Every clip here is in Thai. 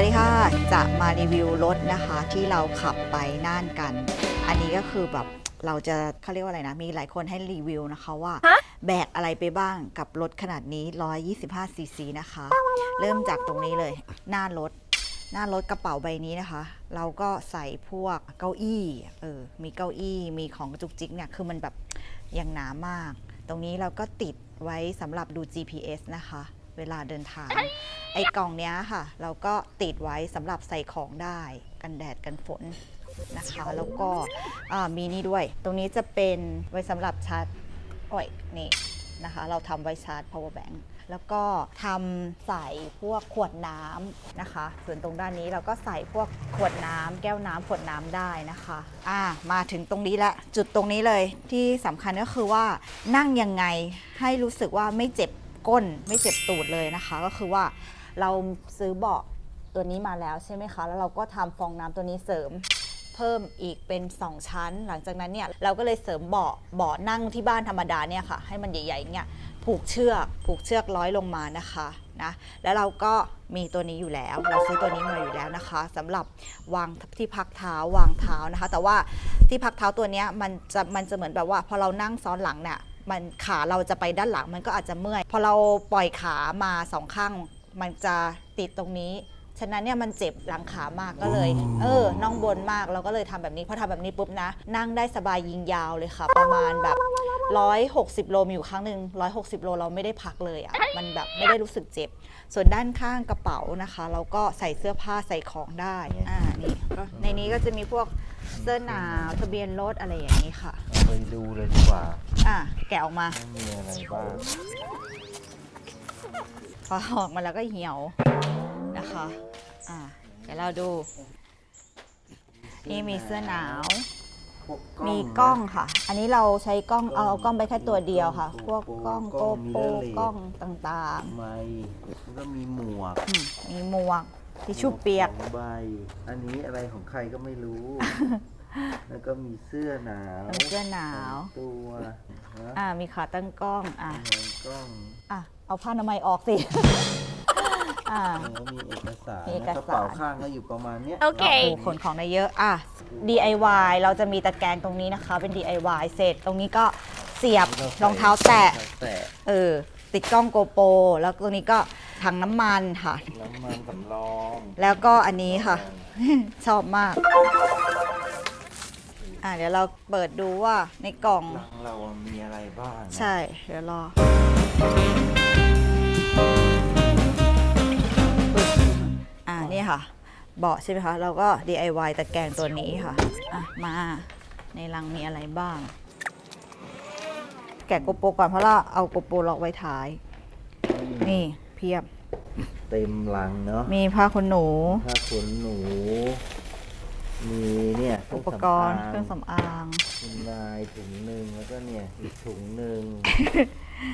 วัสดีค่ะจะมารีวิวรถนะคะที่เราขับไปน่านกัน อันนี้ก็คือแบบเราจะเขาเรียกว่าอะไรนะ มีหลายคนให้รีวิวนะคะว่า แบกอะไรไปบ้างกับรถขนาดนี้ 125 ซีซีนะคะ เริ่มจากตรงนี้เลย หน้ารถ หน้ารถกระเป๋าใบนี้นะคะ เราก็ใส่พวกเก้าอี้เออมีเก้าอี้มีของจุกจิกเนี่ยคือมันแบบยังหนามาก ตรงนี้เราก็ติดไว้สำหรับดู GPS นะคะ เวลาเดินทาง ไอ้กล่องเนี้ยค่ะ เราก็ติดไว้สำหรับใส่ของได้กันแดดกันฝนนะคะ แล้วก็อ่ามีนี่ด้วย ตรงนี้จะเป็นไว้สำหรับชาร์จโอ้ยนี่นะคะ เราทำไว้ชาร์จ power bank แล้วก็ทำใส่พวกขวดน้ำนะคะ ส่วนตรงด้านนี้เราก็ใส่พวกขวดน้ำแก้วน้ำขวดน้ำได้นะคะอ่ามาถึงตรงนี้ละจุดตรงนี้เลยที่สำคัญก็คือว่านั่งยังไงให้รู้สึกว่าไม่เจ็บ ก้นไม่เจ็บตูดเลยนะคะ ก็คือว่าเราซื้อเบาะตัวนี้มาแล้วใช่ไหมคะ แล้วเราก็ทำฟองน้ำตัวนี้เสริมเพิ่มอีกเป็น 2 ชั้น หลังจากนั้นเนี่ยเราก็เลยเสริมเบาะเบาะนั่งที่บ้านธรรมดาเนี่ยค่ะ ให้มันใหญ่ๆเนี่ยผูกเชือกผูกเชือกร้อยลงมานะคะนะแล้วเราก็มีตัวนี้อยู่แล้ว เราซื้อตัวนี้มาอยู่แล้วนะคะสำหรับวางที่พักเท้าวางเท้านะคะ แต่ว่าที่พักเท้าตัวเนี้ยมันจะมันจะเหมือนแบบว่าพอเรานั่งซ้อนหลังเนี่ย มันขาเราจะไปด้านหลังมันก็อาจจะเมื่อย พอเราปล่อยขามาสองข้าง มันจะติดตรงนี้ ฉะนั้นเนี่ยมันเจ็บหลังขามากก็เลย เออน่องบนมากเราก็เลยทำแบบนี้พอทำแบบนี้ปุ๊บนะ นั่งได้สบายยิงยาวเลยค่ะ ประมาณแบบ 160 โลมีอยู่ครั้งหนึ่ง160 โลเราไม่ได้พักเลยอะ่ะมันแบบไม่ได้รู้สึกเจ็บ ส่วนด้านข้างกระเป๋านะคะ เราก็ใส่เสื้อผ้าใส่ของได้อ่านี่ก็ในนี้ก็จะมีพวกเสื้อหนาวทะเบียนรถอะไรอย่างนี้ค่ะเอาไป ดูเลยดีกว่าอะแกะออกมา ว่ามีอะไรบ้าง พอออกมาแล้วก็เหี่ยวนะคะ อ่าเดี๋ยวเราดู นี่มีเสื้อหนาวพวกมีนะกล้องค่ะ อันนี้เราใช้กล้อง เอาเอากล้องไปแค่ตัวเดียวค่ะพกล้วอกงกล้องกโกล้องโปร mirrorless กล้องต่างไม้แล้วก็มีหมวกๆอืมมีหมวกทิชชู่เปียกสองใบ อันนี้อะไรของใครก็ไม่รู้ แล้วก็มีเสื้อหนาวมีเสื้อหนาวสองตัวนะอ่ามีขาตั้งกล้องอะมีกล้องอะเอาผ้าอนามัยออกสิอ่าแล้วมีเอกสารมีเอกสารกระเป๋าข้างก็อยู่ประมาณเนี้ยโอเคขนของได้เยอะอะ DIY เราจะมีตะแกรงตรงนี้นะคะ เป็น DIY เสร็จตรงนี้ก็เสียบรองเท้าแตะแตะเออติดกล้องโกโปรแล้วตรงนี้ก็ถังน้ำมันค่ะ น้ำมันสำรอง แล้วก็อันนี้ค่ะ ชอบมาก อะเดี๋ยวเราเปิดดูว่าในกล่อง หลังเรามีอะไรบ้างนะใช่ เดี๋ยวรอ อ่า นี่ค่ะ เบาะใช่ไหมคะ เราก็ DIY ตะแกรงตัวนี้ค่ะ อะ มา ในรังมีอะไรบ้าง แกะโกโปรก่อนเพราะเราเอาโกโปรล็อกไว้ท้าย นี่เพียบ เต็มลังเนาะมีผ้าขนหนูผ้าขนหนู มีเนี่ยเคอุงปกรณ์สำเครื่องสำอาง คุณนายถุงหนึ่งแล้วก็เนี่ยอีกถุงหนึ่ง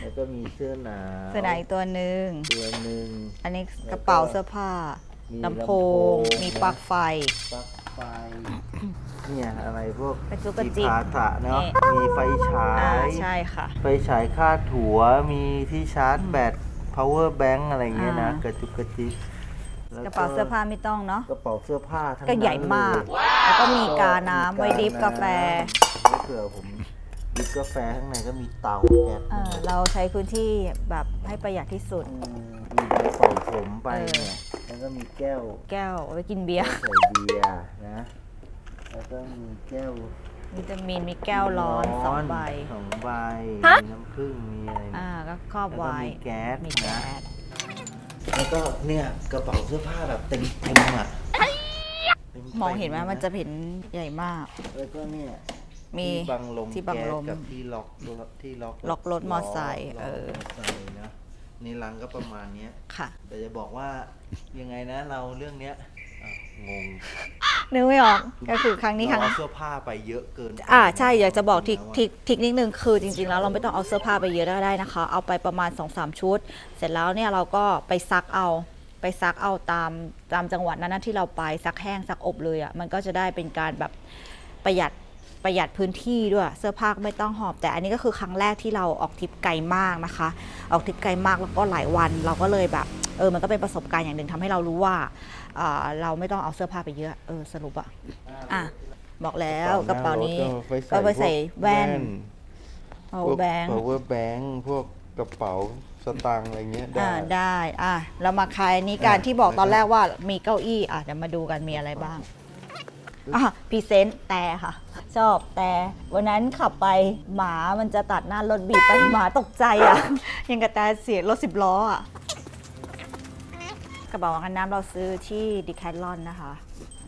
แล้วก็มีเสื้อหนาวเสื้อหนาวอีกตัวหนึ่ง ตัวหนึ่ง อันนี้กระเป๋าเสื้อผ้ามีลำโพงมีปลั๊กไฟ ปลั๊กไฟ เนี่ยอะไรพวกกระจุกกระจิกจิปาถะเนาะนี่ มีไฟฉาอ่ายใช่ค่ะ ไฟฉายคาดถัวมีที่ชาร์จแบต power bank อะไรเงี้ยนะอ่ากระจุกกระจิกแล้ว กระเป๋าเสื้อผ้าไม่ต้องเนาะ กระเป๋าเสื้อผ้าทั้งก็ใหญ่นั้นมาก เลยแล้วก็มีกาน้ำไว้ดริฟกาแฟถ้าเผื่อผมดริฟกาแฟข้างในก็มีเตาแก๊สเออเราใช้พื้นที่แบบให้ประหยัดที่สุดอืมมีกระเป๋าผมไปเออเนี่ยแล้วก็มีแก้วแก้วเอาไว้กินเบียร์ ใส่เบียร์นะแล้วก็มีแก้ววิตามินมีแก้วร้อนสองใบ สองใบมีน้ำผึ้งมีอะไรอ่าก็ครอบแล้วก็ไว้ มีแก๊สมีแก๊นะส แล้วก็เนี่ยกระเป๋าเสื้อผ้าแบบเต็มเต็มๆอะต็ๆมองเห็นไหมมันจะเห็นใหญ่มาก แล้วก็เนี่ยมีที่บังลมที่บังลมแก๊สกับที่ล็อกรถที่ล็อกล็อกรถมอไซค์ล้เออมอไซค์นะนี่ลังก็ประมาณเนี้ย ค่ะ แต่จะบอกว่ายังไงนะเราเรื่องเนี้ยอะงง นึกไม่ออกก็คือครั้งนี้ครั้ง เราเอาเสื้อผ้าไปเยอะเกินไปอ่าใช่อยากจะบอกทิกแล้วะทิกทิกนิดนึงคือจริงๆแล้วเราไม่ต้องเอาเสื้อผ้าไปเยอะก็ได้นะคะ เอาไปประมาณ2อสชุด เสร็จแล้วเนี่ยเราก็ไปซักเอาไปซักเอาตามตามจังหวัดนั้นๆที่เราไปซักแห้งซักอบเลยอะ่ะมันก็จะได้เป็นการแบบประหยัดประหยัดพื้นที่ด้วยเสื้อผ้าก็ไม่ต้องหอบ แต่อันนี้ก็คือครั้งแรกที่เราออกทริปไกลมากนะคะ ออกทริปไกลมากแล้วก็หลายวันเราก็เลยแบบ เออมันก็เป็นประสบการณ์อย่างหนึ่งทำให้เรารู้ว่าอ่าเราไม่ต้องเอาเสื้อผ้าไปเยอะเออสรุปอะอะบอกแล้วกระเป๋านี้ก็ไปใส่แว่นเอาพวกแบงค์ power bank พวกกระเป๋าสตางค์อะไรเงี้ยได้ อ่าได้อะเรามาคลายอันนี้การอะที่บอกตอนแล้วก็แรกว่ามีเก้าอี้อะเดี๋ยวมาดูกันมีอะไรบ้างอะพรีเซนต์แต่ค่ะ ชอบแต่วันนั้นขับไปหมามันจะตัดหน้ารถบีบไปหมาตกใจอะ ยังกระแตเสียงรถสิบล้ออะ กระเป๋ากันน้ำเราซื้อที่ดิแคทลอนนะคะ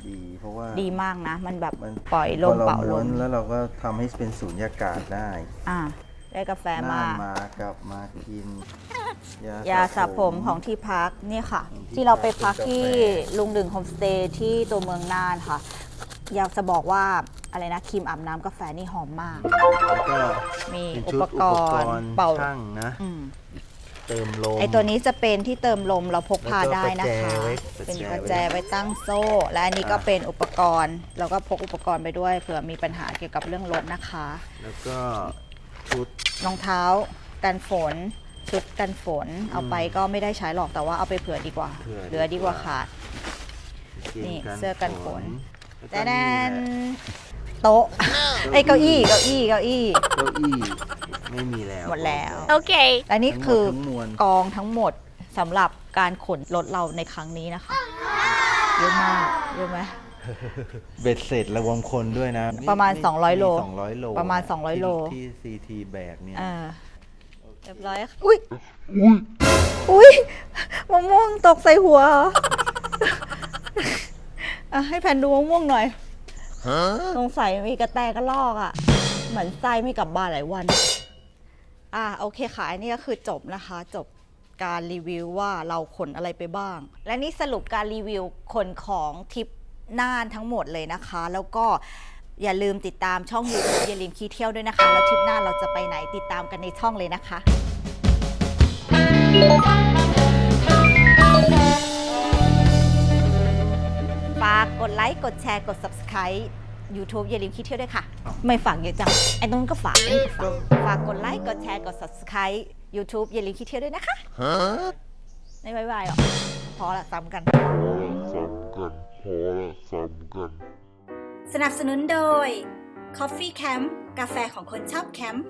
ดีเพราะว่าดีมากนะ มันแบบมันปล่อยลมพอเป่าลม้วมนแล้วเราก็ทำให้เป็นสูญญากาศได้อะได้กาแฟน่ามานมากับมากิน ยาสระผมของที่พักนี่ค่ะ ที่เราไปพักที่ลุงดึงโฮมสเตย์ที่ตัวเมืองน่านค่ะ อยากจะบอกว่าอะไรนะครีมอาบน้ำกาแฟนี่หอมมาก แล้วก็มีเป็นอุชุดปอุกปรกณ์รณ์เป่า ช่างนะ อืม เติมลม ไอตัวนี้จะเป็นที่เติมลมเราพกพาได้นะคะ แล้วก็ประแจไว้เป็นปประระแจแจไว้ไว้ตั้งโซ่ และอันนี้ก็อะเป็นอุปกรณ์ เราก็พกอุปกรณ์ไปด้วยเผื่อมีปัญหาเกี่ยวกับเรื่องรถนะคะ แล้วก็ชุด รองเท้ากันฝน ชุดกันฝนเอาไปก็ไม่ได้ใช้หรอกแต่ว่าเอาไปเผื่อดีกว่า เผื่อเหลือดีกว่าขาดกางกงนี่เสื้อกันฝนแล้วก็แต่แนนี่นแหละโต๊ะไอยเก้าอี้เก้าอี้เก้าอี้ เก้าอี้ ไม่มีแล้วหมดแล้ว Okay. และนี่ทั้งหมดคือทั้งมวล กองทั้งหมดสำหรับการขนรถเราในครั้งนี้นะคะเยอะมากเยอะไหม เบ็ดเสร็จระวมคนด้วยนะประมาณนี่200โลสองร้อยโลประมาณน200โล ที่ซีทีแบกเนี่ยเออเรียบร้อยค่ะอุ้ยอุ้ยมะม่วงตกใส่หัวเหรออะให้แผ่นดูมะม่วงหน่อย สงสัยมีกระแตกระลอกอะ เหมือนไส้ไม่กลับบ้านหลายวัน อะโอเคค่ะอันนี้ก็คือจบนะคะ จบการรีวิวว่าเราขนอะไรไปบ้าง และนี่สรุปการรีวิวขนของทริปน่านทั้งหมดเลยนะคะ แล้วก็อย่าลืมติดตามช่อง YouTube อย่าลืมคีเที่ยวด้วยนะคะ แล้วทริปหน้าเราจะไปไหนติดตามกันในช่องเลยนะคะ ฝากกดไลค์ กดแชร์ กด subscribe YouTube อย่าลืมคิดเที่ยวด้วยค่ะ ไม่ฝากเยอะจังไอ้ตรงนั้นก็ฝากไอ้นี่ก็ฝากฝากกดไลค์กดแชร์กด subscribe YouTube อย่าลืมคิดเที่ยวด้วยนะคะไม่บายบายหรอกพอละซ้ำกันพอละซ้ำกันพอละซ้ำกันสนับสนุนโดย Coffee Camp กาแฟของคนชอบแคมป์